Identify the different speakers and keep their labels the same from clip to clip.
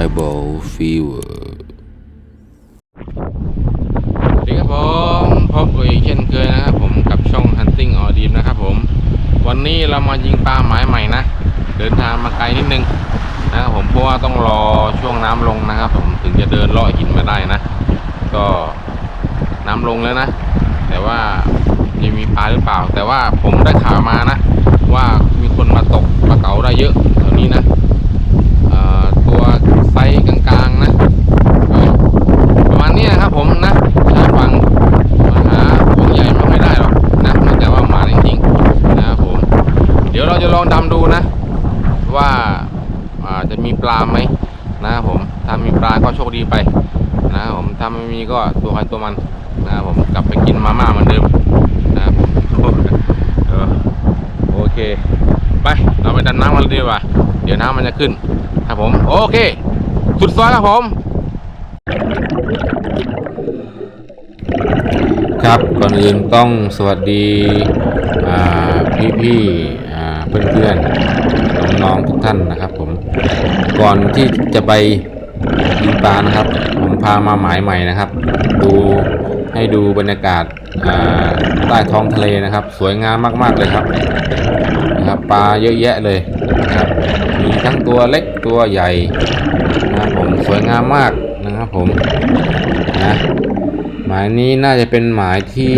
Speaker 1: Survival Fever
Speaker 2: สวัสดีครับผมพบกับอีกเช่นเคยนะครับผมกับช่อง Hunting o r d e e m นะครับผม วันนี้เรามายิงปลาหมายใหม่นะ เดินทางมาไกลนิดนึงนะครับผมเพราะว่าต้องรอช่วงน้ำลงนะครับผมถึงจะเดินเลาะหินมาได้นะ ก็น้ำลงแล้วนะ แต่ว่ายังมีปลาหรือเปล่า แต่ว่าผมได้ข่าวมานะ ว่ามีคนมาตกปลาเก๋าได้เยอะแถวนี้นะ ไซส์กลางๆนะประมาณนี้นะครับผมนะชายฝั่งมาหาของใหญ่ไม่ค่อยได้หรอกนะนอกจากว่ามาจริงๆนะครับผม เดี๋ยวเราจะลองดำดูนะ ว่าอาจะมีปลาไหมนะครับผม ถ้ามีปลาก็โชคดีไปนะครับผมถ้าไม่มีก็ตัวใครตัวมันนะครับผมกลับไปกินมาม่าเหมือนเดิมนะครับโอเค ไปเราไปดำน้ำกันเดีกว่า เดี๋ยวน้ำมันจะขึ้นครับผม โอเค สุดซอยครับผม
Speaker 1: ครับก่อนอื่นต้องสวัสดีอ่พี่ๆอ่าเพื่อนๆน้องๆทุกท่านนะครับผม ก่อนที่จะไปยิงปลานะครับ ผมพามาหมายใหม่นะครับ ดูให้ดูบรรยากาศใต้ท้องทะเลนะครับ สวยงามมากๆเลยครับ นะครับปลาเยอะแยะเลยนะครับมีทั้งตัวเล็กตัวใหญ่นะครับผมสวยงามมากนะครับผมนะหมายนี้น่าจะเป็นหมายที่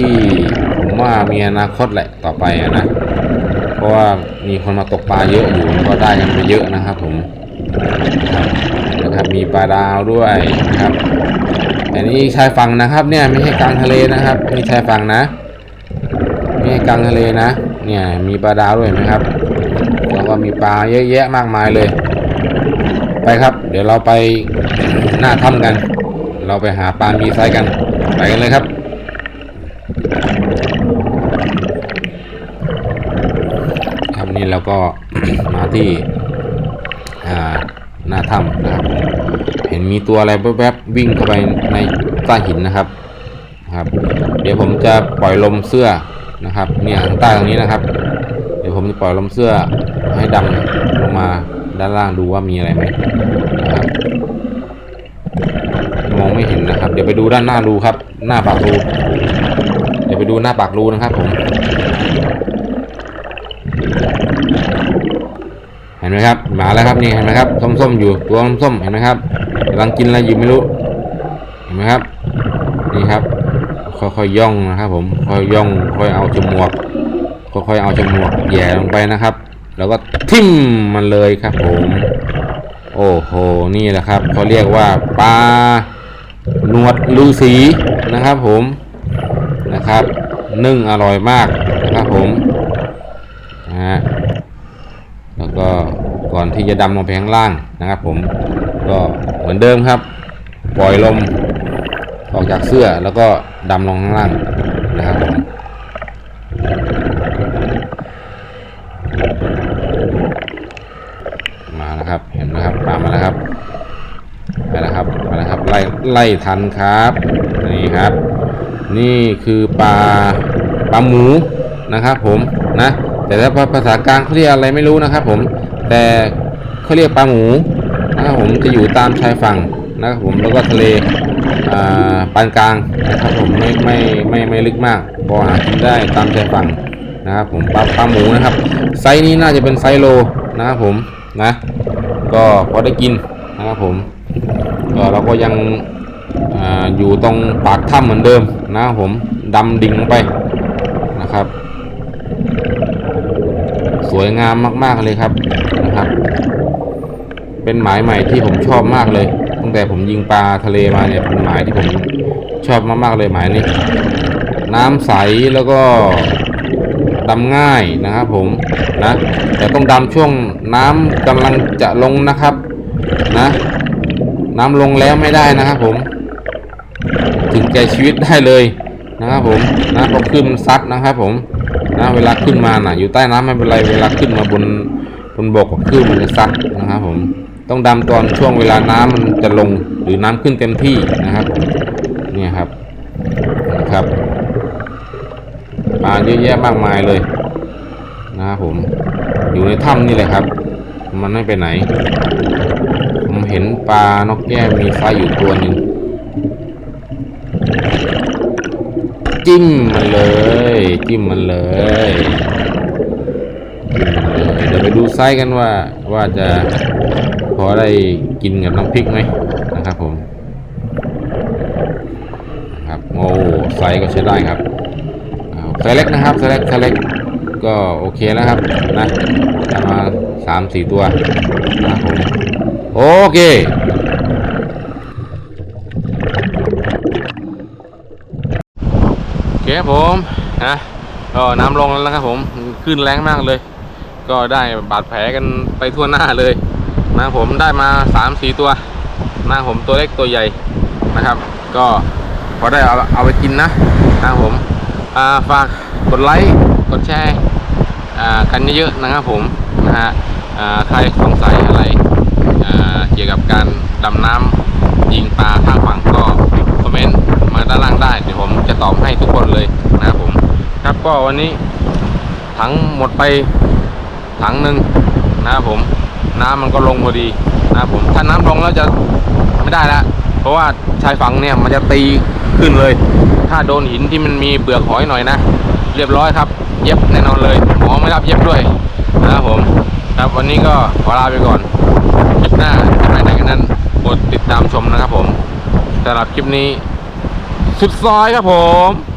Speaker 1: ผมว่ามีอนาคตแหละต่อไปอะนะเพราะว่ามีคนมาตกปลาเยอะอยู่ก็ได้กันไปเยอะนะครับผมนะครับมีปลาดาวด้วยนะครับอันนี้ชายฝั่งนะครับเนี่ยไม่ใช่กลางทะเลนะครับนี่ชายฝั่งนะไม่ใช่กลางทะเลนะ เนี่ยมีปลาดาวด้วยนไหมครับ แล้วก็มีปลาเยอะแยะมากมายเลย ไปครับ เดี๋ยวเราไปหน้าถ้ำกัน เราไปหาปลามีไซส์กัน ไปกันเลยครับครับนี่เราก็มาที่หน้าถ้ำนะครับ เห็นมีตัวอะไรแวบๆวิ่งเข้าไปในใต้หินนะครับครับ เดี๋ยวผมจะปล่อยลมเสื้อ นะครับเนี่ยข้างใต้ตรงนี้นะครับ เดี๋ยวผมจะปล่อยลมเสื้อให้ดำลงมาด้านล่างดูว่ามีอะไรไหมนะครับมองไม่เห็นนะครับ เดี๋ยวไปดูด้านหน้ารูครับ หน้าปากรูเดี๋ยวไปดูหน้าปากรูนะครับผมเห็นไหมครับหมาแล้วครับนี่เห็นไหมครับส้มๆอยู่ตัวส้มๆเห็นไหมครับกำลังกินอะไรอยู่ไม่รู้เห็นไหมครับนี่ครับ ค่อยๆย่องนะครับ ผมค่อยย่อง ค่อยเอาจมูกค่อยๆเอาจมูกแย่ลงไปนะครับ แล้วก็ทิ่มมันเลยครับผม โอ้โหนี่แหละครับเขาเรียกว่าปลาหนวดลือสีนะครับ ผมนะครับนึ่งอร่อยมากนะครับผมนะฮะแล้วก็ก่อนที่จะดำลงไปข้างล่างนะครับ ผมก็เหมือนเดิมครับ ปล่อยลมออกจากเสื้อแล้วก็ ดำลงข้างล่างนะครับผมมาแล้วครับ เห็นไหมครับปลามาแล้วครับไปแล้วครับมาแล้วครับไล่ไล่ทันครับนี่ครับ นี่คือปลาปลาหมูนะครับ ผมนะ แต่ถ้าภาษากลางเขาเรียกอะไรไม่รู้นะครับ ผมแต่เขาเรียกปลาหมูนะครับผมจะอยู่ตามชายฝั่งนะครับผมแล้วก็ทะเล ปานกลางนะครับผมไม่ไม่ไม่ไม่ลึกมาก พอหากินได้ตามชายฝั่งนะครับผมปลาปลาหมูนะครับ ไซส์นี้น่าจะเป็นไซส์โลนะครับผมนะ ก็พอได้กินนะครับผมก็เราก็ยังออยู่ตรงปากถ้ำเหมือนเดิมนะครับผมดำดิ่งลงไปนะครับ สวยงามมาก ๆเลยครับนะครับ เป็นหมายใหม่ที่ผมชอบมากเลย งแต่ผมยิงปลาทะเลมาเนี่ยเป็นหมายที่ผมชอบมากๆเลยหมายนี้ น้ำใสแล้วก็ดำง่ายนะครับผมนะแต่ต้องดำช่วงน้ำกำลังจะลงนะครับนะน้ำลงแล้วไม่ได้นะครับผม ถึงแก่ชีวิตได้เลยนะครับผมนะพอขึ้นซัดนะครับผมนะเวลาขึ้นมาน่ะ อยู่ใต้น้ำไม่เป็นไรเวลาขึ้นมาบนบนบกคลื่นมันจะซัดนะครับผม ต้องดำตอนช่วงเวลาน้ำมันจะลงหรือน้ำขึ้นเต็มที่นะครับเนี่ยครับนะครับปลาเยอะแยะมากมายเลยนะครับผมอยู่ในถ้ำนี่แหละครับ มันไม่ไปไหน ผมเห็น
Speaker 2: เห็นปลานกแก้วมีไฟอยู่ตัวหนึ่งจิ้มมันเลย จิ้มมันเลยจิ้มมันเลย เดี๋ยวไปดูไซส์กันว่าว่าจะ อได้กินกับน้ำพริกไหมนะครับผมนะครับโอ้ไซก็ใช้ได้ครับอ่าไซเล็กนะครับไซเล็กไซเล็กก็โอเคแล้วครับนะได้มาสามสี่ตัวนะครับผมโอเค
Speaker 1: โอเคครับผมนะก็น้ำลงแล้วนะครับผมขึ้นแรงมากเลย ก็ได้บาดแผลกันไปทั่วหน้าเลย นะผมได้มาสามสี่ตัวนะผมตัวเล็กตัวใหญ่นะครับ ก็พอได้เอาเอาไปกินนะนะผมาฝากกดไลค์กดแชร์กันเยอะๆนะครับผมนะฮะใครสงสัยอะไรเกี่ยวกับการดำน้ำยิงปลาข้างฝั่งก็คอมเมนต์มาด้านล่างได้เดี๋ยวผมจะตอบให้ทุกคนเลยนะครับผม ครับก็วันนี้ถังหมดไปถังหนึ่งนะครับผม น้ำมันก็ลงพอดีนะครับผมถ้าน้ำลงแล้วจะไม่ได้ล้วเพราะว่าชายฝั่งเนี่ยมันจะตีขึ้นเลย ถ้าโดนหินที่มันมีเปลือกหอยหน่อยนะ เรียบร้อยครับ เย็บแน่นอนเลยหมอไม่รับเย็บด้วยนะครับผมครับวันนี้ก็ขอลาไปก่อนคลิปหน้าจะไปไหนกันนั้นกดติดตามชมนะครับผมสำหรับคลิปนี้สุดซอยครับผม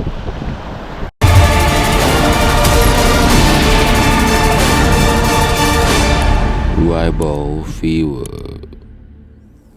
Speaker 2: tribal fever.